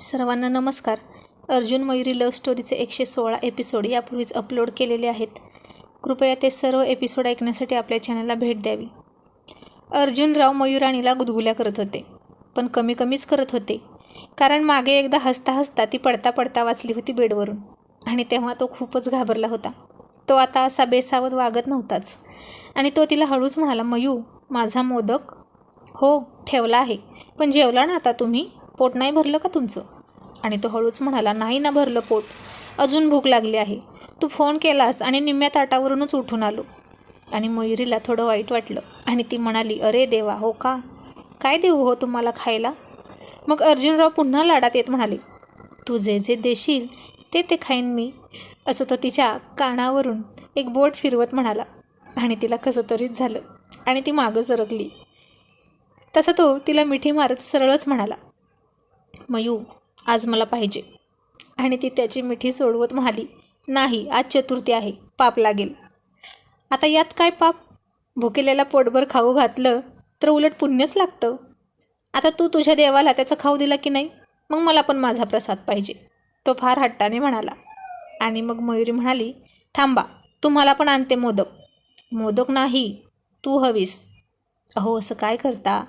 सर्वांना नमस्कार. अर्जुन मयुरी लव्ह स्टोरीचे एकशे सोळा एपिसोड यापूर्वीच अपलोड केलेले आहेत. कृपया ते सर्व एपिसोड ऐकण्यासाठी आपल्या चॅनलला भेट द्यावी. अर्जुनराव मयुराणीला गुदगुल्या करत होते पण कमी कमीच करत होते. कारण मागे एकदा हसता हसता ती पडता पडता वाचली होती बेडवरून आणि तेव्हा तो खूपच घाबरला होता. तो आता असा बेसावध वागत नव्हताच आणि तो तिला हळूच म्हणाला मयू माझा मोदक हो ठेवला आहे पण जेवला ना आता तुम्ही? पोट नाही भरलं का तुमचं? आणि तो हळूच म्हणाला नाही ना भरलं पोट. अजून भूक लागली आहे. तू फोन केलास आणि निम्म्या ताटावरूनच उठून आलो. आणि मयुरीला थोडं वाईट वाटलं. आणि ती म्हणाली अरे देवा हो का? काय देऊ हो तुम्हाला खायला? मग अर्जुनराव पुन्हा लाडात येत म्हणाले तू जे जे देशील ते ते खाईन मी. असं तो तिच्या कानावरून एक बोट फिरवत म्हणाला. आणि तिला कसं तरीच झालं. आणि ती मागं सरकली. तसं तो तिला मिठी मारत सरळच म्हणाला मयू आज मला पाहिजे. आणि ती त्याची मिठी सोडवत म्हणाली नाही आज चतुर्थी आहे पाप लागेल. आता यात काय पाप? भुकेलेला पोटभर खाऊ घातलं तर उलट पुण्यच लागतं. आता तू तुझ्या देवाला त्याचा खाऊ दिला की नाही? मग मला पण माझा प्रसाद पाहिजे. तो फार हट्टाने म्हणाला. आणि मग मयुरी म्हणाली थांबा तुम्हाला पण आणते मोदक. मोदक नाही तू हवीस. अहो असं काय करता?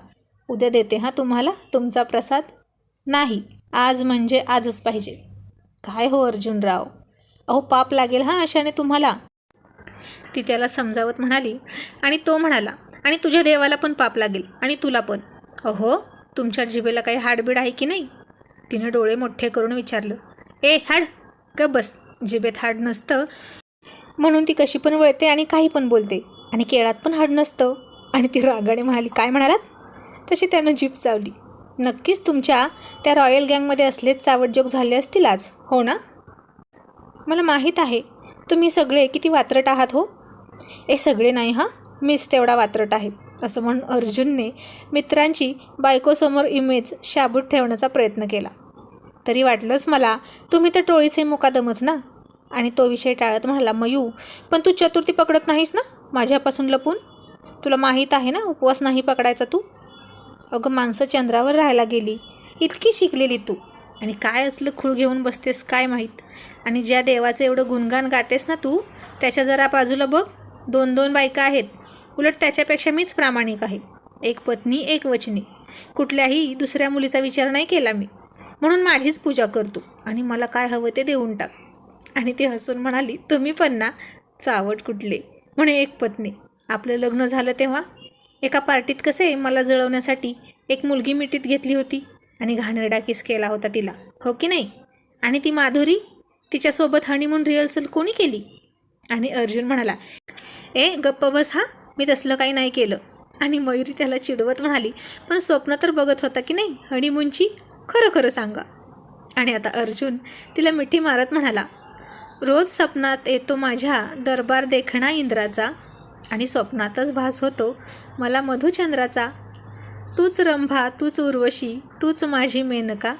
उद्या देते हां तुम्हाला तुमचा प्रसाद. नाही आज म्हणजे आजच पाहिजे. काय हो अर्जुनराव? अहो पाप लागेल हां अशाने तुम्हाला? ती त्याला समजावत म्हणाली आणि तो म्हणाला आणि तुझ्या देवाला पण पाप लागेल आणि तुला पण. अहो तुमच्या जिभेला काही हाडबीड आहे की नाही? तिने डोळे मोठे करून विचारलं. ए हाड ग बस जिभेत हाड नसतं. म्हणून ती कशी पण वळते आणि काही पण बोलते आणि केळात पण हाड नसतं. आणि ती रागाने म्हणाली काय म्हणालात? तशी त्यानं जीभ चावली. नक्कीच तुमच्या त्या रॉयल गँगमध्ये असलेच चावटजोग झाले असतील आज हो ना? मला माहीत आहे. तुम्ही सगळे किती वात्रट आहात हो? ए सगळे नाही हां? मीच तेवढा वात्रट आहे असं म्हणून अर्जुनने मित्रांची बायकोसमोर इमेज शाबूत ठेवण्याचा प्रयत्न केला. तरी वाटलंच मला तुम्ही तर टोळीचे मुकादमच ना? आणि तो विषय टाळत म्हणाला मयू पण तू चतुर्थी पकडत नाहीस ना? माझ्यापासून लपून? तुला माहीत आहे ना उपवास नाही पकडायचा तू? अगं माणसं चंद्रावर राहायला गेली. इतकी शिकलेली तू. आणि काय असलं खूळ घेऊन बसतेस काय माहीत? आणि ज्या देवाचं एवढं गुणगान गातेस ना तू त्याच्या जरा बाजूला बघ. दोन दोन बायका आहेत. उलट त्याच्यापेक्षा मीच प्रामाणिक आहे. एक पत्नी एक वचनी. कुठल्याही दुसऱ्या मुलीचा विचार नाही केला मी. म्हणून माझीच पूजा करतो. आणि मला काय हवं ते देऊन टाक. आणि ती हसून म्हणाली तुम्ही पण ना चावट कुठले? म्हणे एक पत्नी. आपलं लग्न झालं तेव्हा. एका पार्टीत कसे मला जळवण्यासाठी एक मुलगी मिठीत घेतली होती. आणि घाणेरडा किस केला होता तिला. हो की नाही? आणि ती माधुरी? तिच्यासोबत हनीमून रिहर्सल कोणी केली? आणि अर्जुन म्हणाला ए गप्प बस हा मी तसलं काही नाही केलं. आणि मयुरी त्याला चिडवत म्हणाली पण स्वप्न तर बघत होता की नाही? हनीमूनची खरं खरं सांगा. आणि आता अर्जुन तिला मिठी मारत म्हणाला रोज स्वप्नात येतो माझ्या दरबार देखणा इंद्राचा आणि स्वप्नातच भास होतो मला मधुचंद्राचा तूच रंभा तूच उर्वशी तूच माझी मेनका.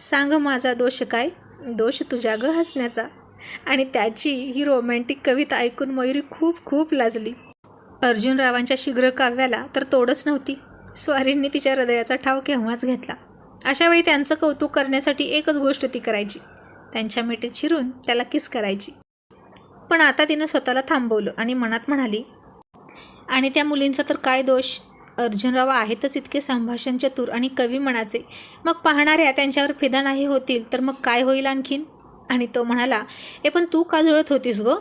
सांग माझा दोष काय? दोष तुझ्या ग हसण्याचा आणि त्याची ही रोमॅन्टिक कविता ऐकून मयुरी खूप खूप लाजली. अर्जुनरावांच्या शीघ्र काव्याला तर तोडच नव्हती. स्वारींनी तिच्या हृदयाचा ठाव केव्हाच घेतला? अशावेळी त्यांचं कौतुक करण्यासाठी एकच गोष्ट ती करायची. त्यांच्या मिठीत शिरून त्याला किस करायची? पण आता तिनं स्वतःला थांबवलं आणि मनात म्हणाली आणि त्या मुलींचा तर काय दोष? अर्जुनराव आहेतच इतके संभाषण चतुर आणि कवी मनाचे. मग पाहणाऱ्या त्यांच्यावर फिदा नाही होतील तर मग काय होईल आणखीन? आणि तो म्हणाला ए पण तू का जुळत होतीस ग?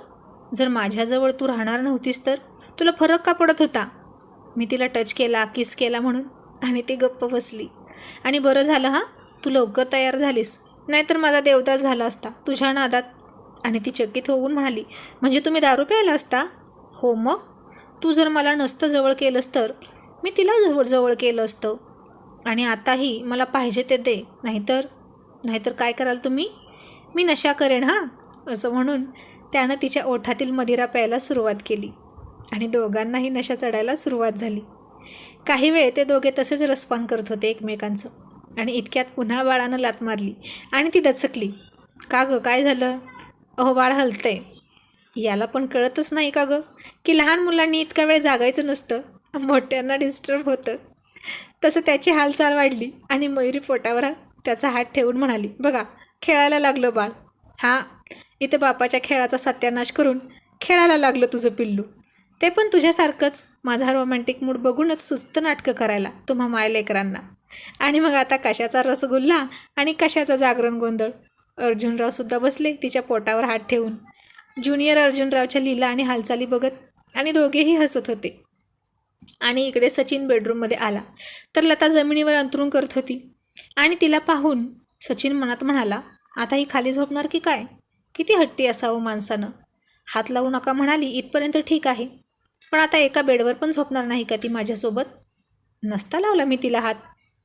जर माझ्याजवळ तू राहणार नव्हतीस तर? तुला फरक का पडत होता? मी तिला टच केला किस केला म्हणून आणि ती गप्प बसली. आणि बरं झालं हां? तू लवकर तयार झालीस. नाहीतर माझा देवदास झाला असता तुझ्या नादात. आणि ती चकित होऊन म्हणाली म्हणजे तुम्ही दारू प्यायला असता? हो मग? तू जर मला नसतं जवळ केलंस तर? मी तिला जवळ जवळ केलं असतं. आणि आताही मला पाहिजे ते दे. नाहीतर नाहीतर काय कराल तुम्ही? मी नशा करेन हां? असं म्हणून त्यानं तिच्या ओठातील मदिरा प्यायला सुरुवात केली. आणि दोघांनाही नशा चढायला सुरुवात झाली. काही वेळ ते दोघे तसेच रसपान करत होते एकमेकांचं. आणि इतक्यात पुन्हा बाळानं लात मारली. आणि ती दचकली. का गं? काय झालं? अहो बाळ हलतंय. याला पण कळतच नाही का गं? की लहान मुलांनी इतका वेळ जागायचं नसतं? मोठ्यांना डिस्टर्ब होतं. तसं त्याची हालचाल वाढली आणि मयुरी पोटावर त्याचा हात ठेवून म्हणाली बघा खेळायला लागलं बाळ. हां इथे बापाच्या खेळाचा सत्यानाश करून खेळायला लागलं तुझं पिल्लू. ते पण तुझ्यासारखंच. माझा रोमॅन्टिक मूड बघूनच सुस्त नाटकं करायला तुम्हा मायलेकरांना आणि मग आता कशाचा रसगुल्ला आणि कशाचा जागरण गोंधळ? अर्जुनरावसुद्धा बसले तिच्या पोटावर हात ठेवून. ज्युनियर अर्जुनरावच्या लीला आणि हालचाली बघत आणि दोघेही हसत होते. आणि इकडे सचिन बेडरूममध्ये आला. तर लता जमिनीवर अंतरून करत होती. आणि तिला पाहून सचिन मनात म्हणाला आता ही खाली झोपणार की काय? किती हट्टी असावं माणसानं. हात लावू नका म्हणाली इथपर्यंत ठीक आहे. पण आता एका बेडवर पण झोपणार नाही का ती माझ्यासोबत? नसता लावला मी तिला हात.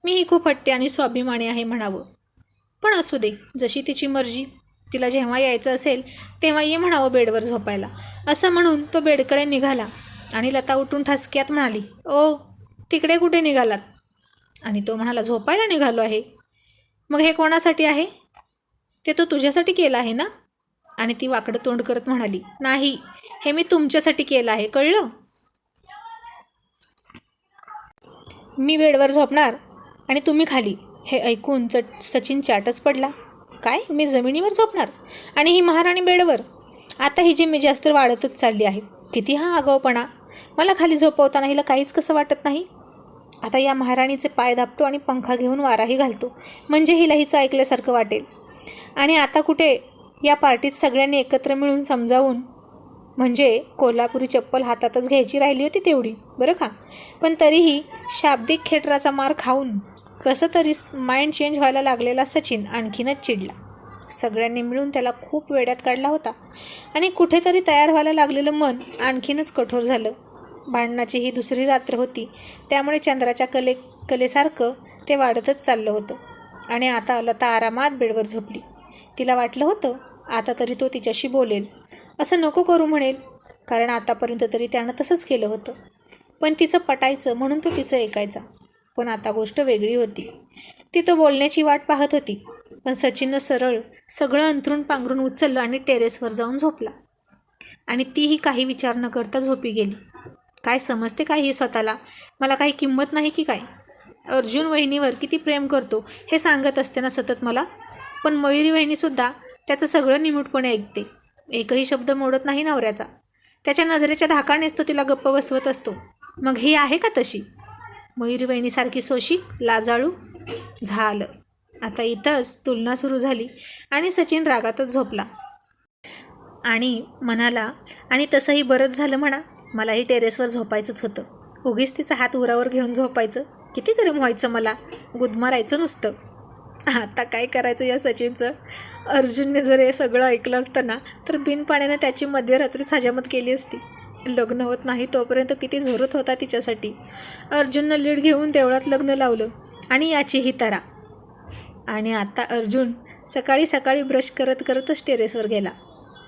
मीही खूप हट्टी आणि स्वाभिमानी आहे म्हणावं. पण असू दे जशी तिची मर्जी. तिला जेव्हा यायचं असेल तेव्हा ये म्हणावं बेडवर झोपायला. असं म्हणून तो बेडकडे निघाला. आणि लता उठून ठसक्यात म्हणाली ओ तिकडे कुठे निघालात? आणि तो म्हणाला झोपायला निघालो आहे. मग हे कोणासाठी आहे? ते तो तुझ्यासाठी केलं आहे ना? आणि ती वाकडं तोंड करत म्हणाली नाही हे मी तुमच्यासाठी केलं आहे कळलं? मी बेडवर झोपणार आणि तुम्ही खाली. हे ऐकून चट सचिन चाटच पडला. काय? मी जमिनीवर झोपणार आणि ही महाराणी बेडवर? आता ही जिम्मी जास्त वाढतच चालली आहे किती हा आगाऊपणा. मला खाली झोपवताना हिला काहीच कसं वाटत नाही? आता या महाराणीचे पाय दाबतो आणि पंखा घेऊन वाराही घालतो. म्हणजे हिला हिचं ऐकल्यासारखं वाटेल. आणि आता कुठे या पार्टीत सगळ्यांनी एकत्र मिळून समजावून म्हणजे कोल्हापुरी चप्पल हातातच घ्यायची राहिली होती तेवढी बरं का? पण तरीही शाब्दिक खेटराचा मार खाऊन कसं तरी माइंड चेंज व्हायला लागलेला सचिन आणखीनच चिडला. सगळ्यांनी मिळून त्याला खूप वेड्यात काढला होता. आणि कुठेतरी तयार व्हायला लागलेलं मन आणखीनच कठोर झालं. भांडणाची ही दुसरी रात्र होती. त्यामुळे चंद्राच्या कले कलेसारखं ते वाढतच चाललं होतं. आणि आता लता आरामात बेडवर झोपली. तिला वाटलं होतं आता तरी तो तिच्याशी बोलेल. असं नको करू म्हणेल कारण आतापर्यंत तरी त्यानं तसंच केलं होतं. पण तिचं पटायचं म्हणून तो तिचं ऐकायचा. पण आता गोष्ट वेगळी होती. ती तो बोलण्याची वाट पाहत होती पण सचिननं सरळ सगळं अंथरून पांघरून उचललं आणि टेरेसवर जाऊन झोपला. आणि तीही काही विचार न करता झोपी गेली. काय समजते काय ही स्वतःला? मला काही किंमत नाही की काय? अर्जुन वहिनीवर किती प्रेम करतो हे सांगत असते ना सतत मला. पण मयुरी वहिनीसुद्धा त्याचं सगळं निमूटपणे ऐकते. एकही शब्द मोडत नाही नवऱ्याचा. त्याच्या नजरेच्या धाकानेच तो तिला गप्प बसवत असतो. मग ही आहे का तशी? मयुरी वहिनीसारखी सोशी लाजाळू? झालं. आता इथंच तुलना सुरू झाली आणि सचिन रागातच झोपला. आणि म्हणाला आणि तसंही बरंच झालं म्हणा. मलाही टेरेसवर झोपायचंच होतं. उगीच तिचा हात उरावर घेऊन झोपायचं. किती गरम व्हायचं मला. गुदमारायचं नुसतं. आता काय करायचं या सचिनचं? अर्जुनने जर हे सगळं ऐकलं असतं ना तर बिनपाण्याने त्याची मध्यरात्रीच हजामत केली असती. लग्न होत नाही तोपर्यंत किती झोरत होता तिच्यासाठी. अर्जुननं लीड घेऊन देवळात लग्न लावलं आणि याचीही तरा. आणि आता अर्जुन सकाळी सकाळी ब्रश करत करतच टेरेसवर गेला.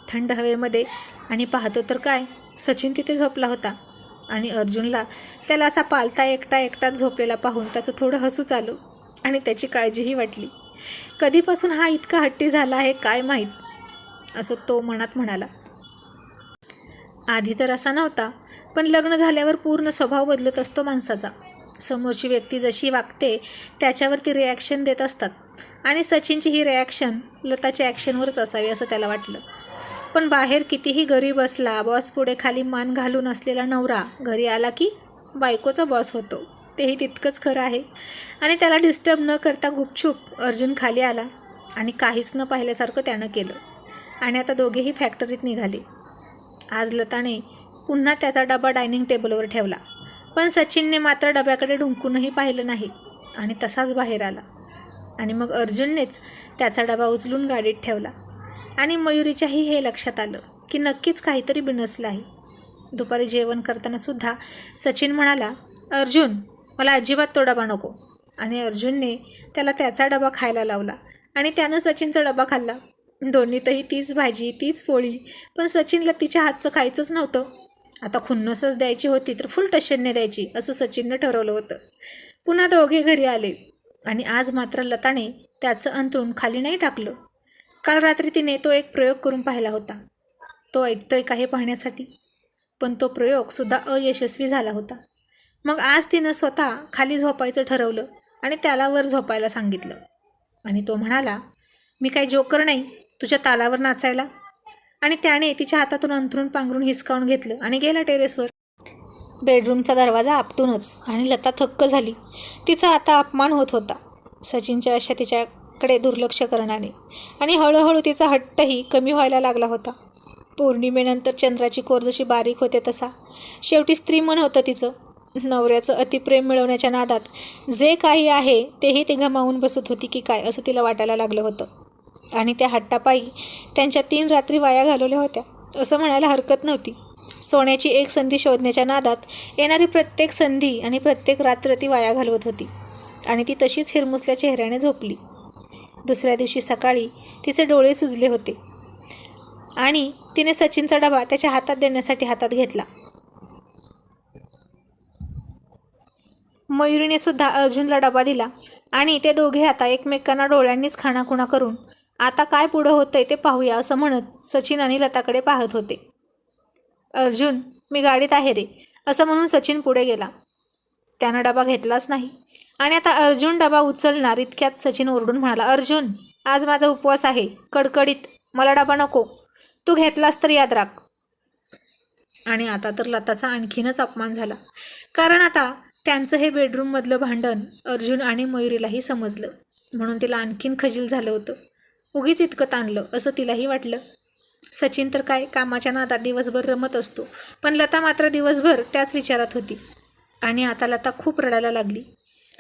थंड हवेमध्ये आणि पाहतो तर काय? सचिन तिथे झोपला होता आणि अर्जुनला त्याला असा पालता एकटा एकटाच झोपलेला पाहून त्याचं थोडं हसूच आलं आणि त्याची काळजीही वाटली. कधीपासून हा इतका हट्टी झाला आहे काय माहीत? असं तो मनात म्हणाला. आधी तर असा नव्हता पण लग्न झाल्यावर पूर्ण स्वभाव बदलत असतो माणसाचा. समोरची व्यक्ती जशी वागते त्याच्यावरती रिॲक्शन देत असतात. आणि सचिनची ही रिॲक्शन लताच्या ॲक्शनवरच असावी असं त्याला वाटलं. पण बाहेर कितीही गरीब असला बॉस पुढे खाली मान घालून असलेला नवरा घरी आला की बायकोचा बॉस होतो. तेही तितकंच खरं आहे. आणि त्याला डिस्टर्ब न करता गुपचूप अर्जुन खाली आला आणि काहीच न पाहिल्यासारखं त्यानं केलं. आणि आता दोघेही फॅक्टरीत निघाले. आज लताने पुन्हा त्याचा डबा डायनिंग टेबलवर ठेवला. पण सचिनने मात्र डब्याकडे ढुंकूनही पाहिलं नाही आणि तसाच बाहेर आला. आणि मग अर्जुननेच त्याचा डबा उचलून गाडीत ठेवला. आणि मयुरीच्याही हे लक्षात आलं की नक्कीच काहीतरी बिनसलं आहे दुपारी जेवण करताना सुद्धा सचिन म्हणाला अर्जुन मला अजिबात तो डबा नको. आणि अर्जुनने त्याला त्याचा डबा खायला लावला आणि त्यानं सचिनचा डबा खाल्ला. दोन्हीतही तीच भाजी तीच पोळी पण सचिनला तिच्या हातचं खायचंच नव्हतं. आता खुन्नसच द्यायची होती तर फुल टशनने द्यायची असं सचिननं ठरवलं होतं. पुन्हा दोघे घरी आले आणि आज मात्र लताने त्याचं अंतरून खाली नाही टाकलं. काल रात्री तिने तो एक प्रयोग करून पाहिला होता. तो ऐकतोय का हे पाहण्यासाठी? पण तो प्रयोगसुद्धा अयशस्वी झाला होता. मग आज तिनं स्वतः खाली झोपायचं ठरवलं आणि त्याला वर झोपायला सांगितलं. आणि तो म्हणाला मी काही जोकर नाही तुझ्या तालावर नाचायला. आणि त्याने तिच्या हातातून अंथरून पांघरून हिसकावून घेतलं आणि गेला टेरेसवर. बेडरूमचा दरवाजा आपटूनच आणि लता थक्क झाली. तिचा आता अपमान होत होता. सचिनच्या अशा तिच्याकडे दुर्लक्ष करणारे आणि हळूहळू तिचा हट्टही कमी व्हायला लागला होता. पौर्णिमेनंतर चंद्राची कोर जशी बारीक होते तसा. शेवटी स्त्री मन होतं तिचं. नवऱ्याचं अतिप्रेम मिळवण्याच्या नादात जे काही आहे तेही ते गमावून बसत होती की काय असं तिला वाटायला लागलं होतं. आणि त्या हट्टापायी त्यांच्या तीन रात्री वाया घालवल्या होत्या. असं म्हणायला हरकत नव्हती. सोन्याची एक संधी शोधण्याच्या नादात येणारी प्रत्येक संधी आणि प्रत्येक रात्र ती वाया घालवत होती. आणि ती तशीच हिरमुसल्या चेहऱ्याने झोपली. दुसऱ्या दिवशी सकाळी तिचे डोळे सुजले होते. आणि तिने सचिनचा डबा त्याच्या हातात देण्यासाठी हातात घेतला. मयुरीने सुद्धा अर्जुनला डबा दिला आणि ते दोघे आता एकमेकांना डोळ्यांनीच खाणाखुणा करून आता काय पुढं होतंय ते पाहूया असं म्हणत सचिन आणि लताकडे पाहत होते. अर्जुन मी गाडीत आहे रे असं म्हणून सचिन पुढे गेला. त्यानं डबा घेतलाच नाही. आणि आता अर्जुन डबा उचलणार इतक्यात सचिन ओरडून म्हणाला अर्जुन आज माझा उपवास आहे. कडकडीत. मला डबा नको. तू घेतलास तर याद राख. आणि आता तर लताचा आणखीनच अपमान झाला. कारण आता त्यांचं हे बेडरूममधलं भांडण अर्जुन आणि मयुरीलाही समजलं. म्हणून तिला आणखीन खजील झालं होतं. उगीच इतकं ताणलं असं तिलाही वाटलं. सचिन तर काय कामाच्या नादात दिवसभर रमत असतो. पण लता मात्र दिवसभर त्याच विचारात होती. आणि आता लता खूप रडायला लागली.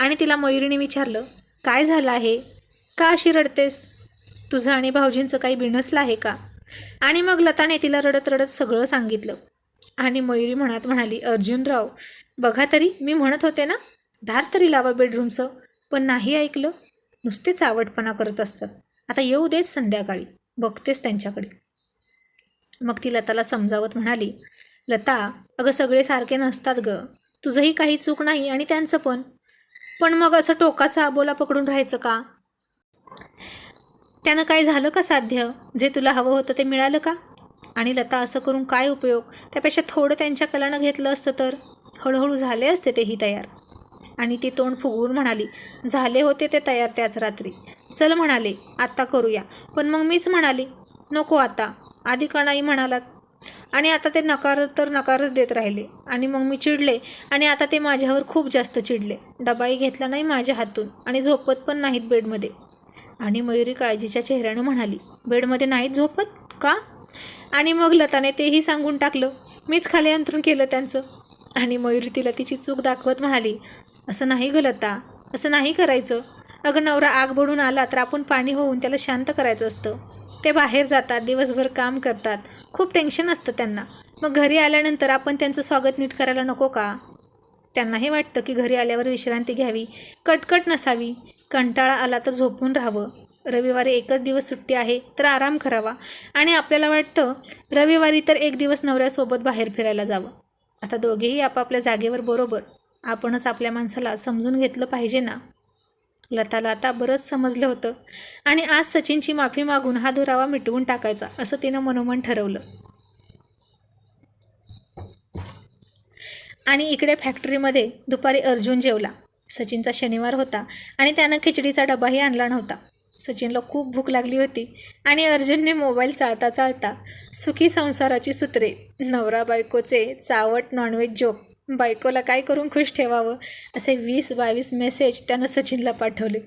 आणि तिला मयुरीने विचारलं काय झालं आहे? का अशी रडतेस? तुझं आणि भाऊजींचं काही बिनसलं आहे का? आणि मग लताने तिला रडत रडत सगळं सांगितलं. आणि मयुरी म्हणत म्हणाली अर्जुनराव बघा तरी मी म्हणत होते ना धार तरी लावा बेडरूमचं पण नाही ऐकलं. नुसतेच आवडपणा करत असतात. आता येऊ देच संध्याकाळी. बघतेस त्यांच्याकडे. मग ती लताला समजावत म्हणाली लता अगं सगळे सारखे नसतात गं. तुझंही काही चूक नाही आणि त्यांचं पण. पण मग असं टोकाचा आबोला पकडून राहायचं का? त्यानं काय झालं का साध्य? जे तुला हवं होतं ते मिळालं का? आणि लता असं करून काय उपयोग? त्यापेक्षा थोडं त्यांच्या कलानं घेतलं असतं तर? हळूहळू झाले असते तेही तयार. आणि ती तोंड फुगवून म्हणाली झाले होते ते तयार त्याच रात्री. चल म्हणाले आत्ता करूया. पण मग मीच म्हणाली नको आता. आधी का नाही म्हणालात. आणि आता ते नकार तर नकारच देत राहिले. आणि मग मी चिडले आणि आता ते माझ्यावर खूप जास्त चिडले. डबाही घेतला नाही माझ्या हातून आणि झोपत पण नाहीत बेडमध्ये. आणि मयुरी काळजीच्या चेहऱ्यानं म्हणाली बेडमध्ये नाहीत झोपत? का? आणि मग लताने तेही सांगून टाकलं मीच खाली अंतरून केलं त्यांचं. आणि मयुरी तिला तिची चूक दाखवत म्हणाली असं नाही गलता लता असं नाही करायचं. अगं नवरा आग बडून आला तर आपण पाणी होऊन त्याला शांत करायचं असतं. ते बाहेर जातात दिवसभर काम करतात. खूप टेन्शन असतं त्यांना. मग घरी आल्यानंतर आपण त्यांचं स्वागत नीट करायला नको का? त्यांनाही वाटतं की घरी आल्यावर विश्रांती घ्यावी. कटकट नसावी. कंटाळा आला तर झोपून राहावं. रविवारी एकच दिवस सुट्टी आहे तर आराम करावा. आणि आपल्याला वाटतं रविवारी तर एक दिवस नवऱ्यासोबत बाहेर फिरायला जावं. आता दोघेही आपापल्या जागेवर बरोबर. आपणच आपल्या माणसाला समजून घेतलं पाहिजे ना? लताला आता बरंच समजलं होतं. आणि आज सचिनची माफी मागून हा दुरावा मिटवून टाकायचा असं तिनं मनोमन ठरवलं. आणि इकडे फॅक्टरीमध्ये दुपारी अर्जुन जेवला. सचिनचा शनिवार होता आणि त्यानं खिचडीचा डबाही आणला नव्हता. सचिनला खूप भूक लागली होती आणि अर्जुनने मोबाईल चाळता चाळता सुखी संसाराची सूत्रे नवरा बायकोचे चावट नॉनव्हेज जोक बायकोला काय करून खुश ठेवावं? असे वीस बावीस मेसेज त्यानं सचिनला पाठवले.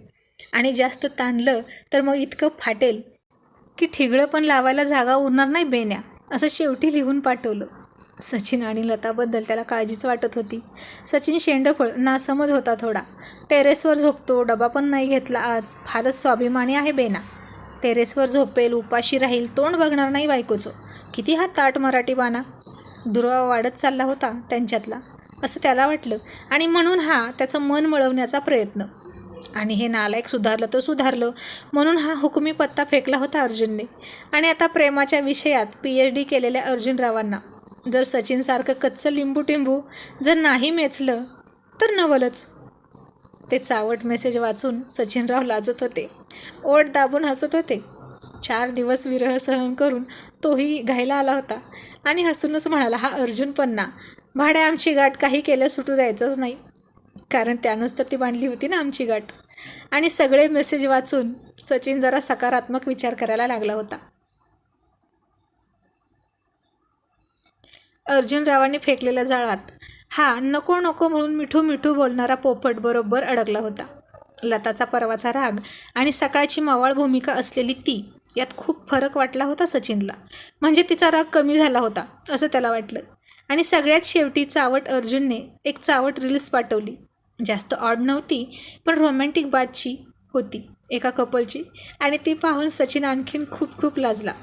आणि जास्त ताणलं तर मग इतकं फाटेल की ठिगळं पण लावायला जागा उरणार नाही बेण्या असं शेवटी लिहून पाठवलं. सचिन आणि लताबद्दल त्याला काळजीच वाटत होती. सचिन शेंडफळ नासमज होता थोडा. टेरेसवर झोपतो डबा पण नाही घेतला आज. फारच स्वाभिमानी आहे बेना. टेरेसवर झोपेल उपाशी राहील तोंड बघणार नाही बायकोचं. किती हा ताट मराठी बाना दुरावा वाढत चालला होता त्यांच्यातला. असं त्याला वाटलं. आणि म्हणून हा त्याचं मन वळवण्याचा प्रयत्न. आणि हे नालायक सुधारलं तर सुधारलं. म्हणून हा हुकुमी पत्ता फेकला होता अर्जुनने. आणि आता प्रेमाच्या विषयात पी एच डी केलेल्या अर्जुनरावांना जर सचिनसारखं कच्चं लिंबू टिंबू जर नाही मेचलं तर नवलच. ते चावट मेसेज वाचून सचिनराव लाजत होते. ओट दाबून हसत होते. चार दिवस विरह सहन करून तोही घायला आला होता. आणि हसूनच म्हणाला हा अर्जुन पण ना. भाड्या आमची गाठ काही केलं सुटू द्यायचंच नाही. कारण त्यानंच तर ती बांधली होती ना आमची गाठ. आणि सगळे मेसेज वाचून सचिन जरा सकारात्मक विचार करायला लागला होता. अर्जुनरावांनी फेकलेल्या जाळात हा नको नको म्हणून मिठू मिठू बोलणारा पोपट बरोबर अडकला होता. लताचा परवाचा राग आणि सकाळची मावाळ भूमिका असलेली ती यात खूप फरक वाटला होता सचिनला. म्हणजे तिचा राग कमी झाला होता असं त्याला वाटलं. आणि सगळ्यात शेवटी चावट अर्जुनने एक चावट रील्स पाठवली. जास्त ऑड नव्हती पण रोमॅन्टिक बातची होती एका कपलची आणि ती पाहून सचिन आणखीन खूप खूप लाजला.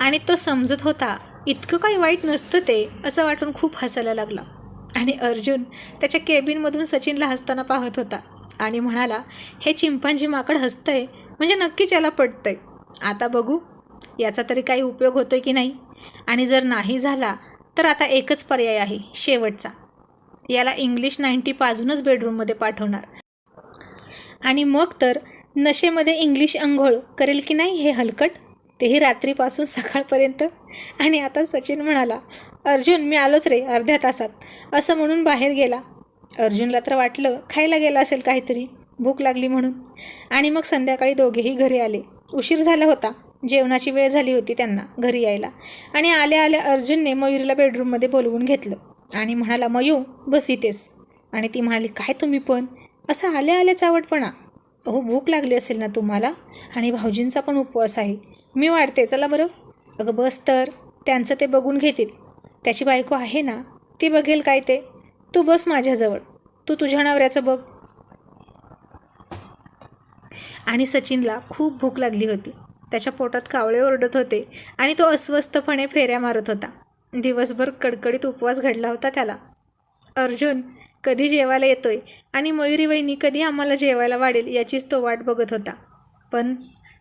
आणि तो समजत होता इतकं काही वाईट नसतं ते असं वाटून खूप हसायला लागला. आणि अर्जुन त्याच्या केबिनमधून सचिनला हसताना पाहत होता आणि म्हणाला हे चिंपांजी माकड हसतंय म्हणजे नक्कीच याला पटतंय. आता बघू याचा तरी काही उपयोग होतोय की नाही? आणि जर नाही झाला तर आता एकच पर्याय आहे शेवटचा. याला इंग्लिश नाईन्टी पाजूनच बेडरूममध्ये पाठवणार. आणि मग तर नशेमध्ये इंग्लिश अंघोळ करेल की नाही हे हलकट? तेही रात्रीपासून सकाळपर्यंत? आणि आता सचिन म्हणाला अर्जुन मी आलोच रे अर्ध्या तासात. असं म्हणून बाहेर गेला. अर्जुनला तर वाटलं खायला गेला असेल काहीतरी भूक लागली म्हणून. आणि मग संध्याकाळी दोघेही घरी आले. उशीर झाला होता. जेवणाची वेळ झाली होती त्यांना घरी यायला. आणि आल्या आल्या अर्जुनने मयूरीला बेडरूममध्ये बोलवून घेतलं. आणि म्हणाला मयू बस इथेच. आणि ती म्हणाली काय तुम्ही पण? असं आल्या आल्या चावटपणा अहो भूक लागली असेल ना तुम्हाला? आणि भाऊजींचा पण उपवास आहे. मी वाढते चला बरं. अगं बस तर. त्यांचं ते बघून घेतील. त्याची बायको आहे ना ती बघेल काय ते. तू बस माझ्याजवळ. तू तुझ्या नवऱ्याचं बघ. आणि सचिनला खूप भूक लागली होती. त्याच्या पोटात कावळे ओरडत होते आणि तो अस्वस्थपणे फेऱ्या मारत होता. दिवसभर कडकडीत उपवास घडला होता त्याला. अर्जुन कधी जेवायला येतोय? आणि मयुरी वहिनी कधी आम्हाला जेवायला वाढेल याचीच तो वाट बघत होता. पण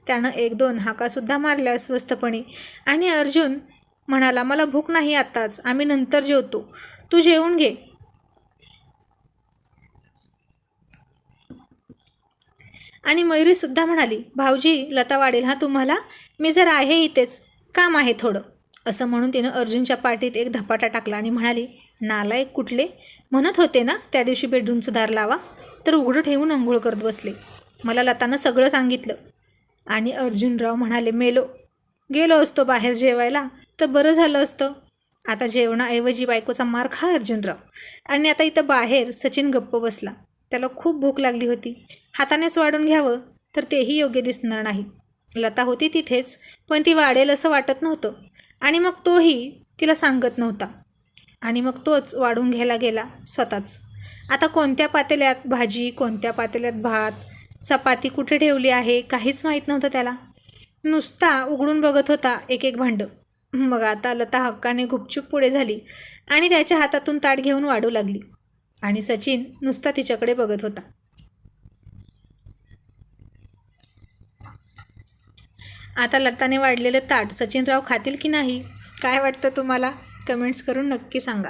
त्यानं एक दोन हाकासुद्धा मारल्या अस्वस्थपणे. आणि अर्जुन म्हणाला मला भूक नाही आत्ताच. आम्ही नंतर जेवतो. तू जेवून घे. आणि मयुरीसुद्धा म्हणाली भाऊजी लता वाढेल हा तुम्हाला? मी जर आहे इथेच काम आहे थोडं. असं म्हणून तिनं अर्जुनच्या पाठीत एक धपाटा टाकला आणि म्हणाली नालायक कुठले? म्हणत होते ना त्या दिवशी बेडरूमचं दार लावा. तर उघडं ठेवून अंघोळ करत बसले. मला लतानं सगळं सांगितलं. आणि अर्जुनराव म्हणाले मेलो. गेलो असतो बाहेर जेवायला तर बरं झालं असतं. आता जेवणाऐवजी बायकोचा मार खा अर्जुनराव. आणि आता इथं बाहेर सचिन गप्प बसला. त्याला खूप भूक लागली होती. हातानेच वाढून घ्यावं तर तेही योग्य दिसणार नाही. लता होती तिथेच पण ती वाढेल असं वाटत नव्हतं. आणि मग तोही तिला सांगत नव्हता. आणि मग तोच वाढून घ्यायला गेला स्वतःच. आता कोणत्या पातेल्यात भाजी कोणत्या पातेल्यात भात चपाती कुठे ठेवली आहे काहीच माहीत नव्हतं त्याला. नुसता उघडून बघत होता एक एक भांडं. मग आता लता हक्काने गुपचूप पुढे झाली आणि त्याच्या हातातून ताट घेऊन वाढू लागली. आणि सचिन नुसता तिच्याकडे बघत होता. आता लताने वाढलेलं ताट सचिनराव खातील की नाही? काय वाटतं तुम्हाला? कमेंट्स करून नक्की सांगा.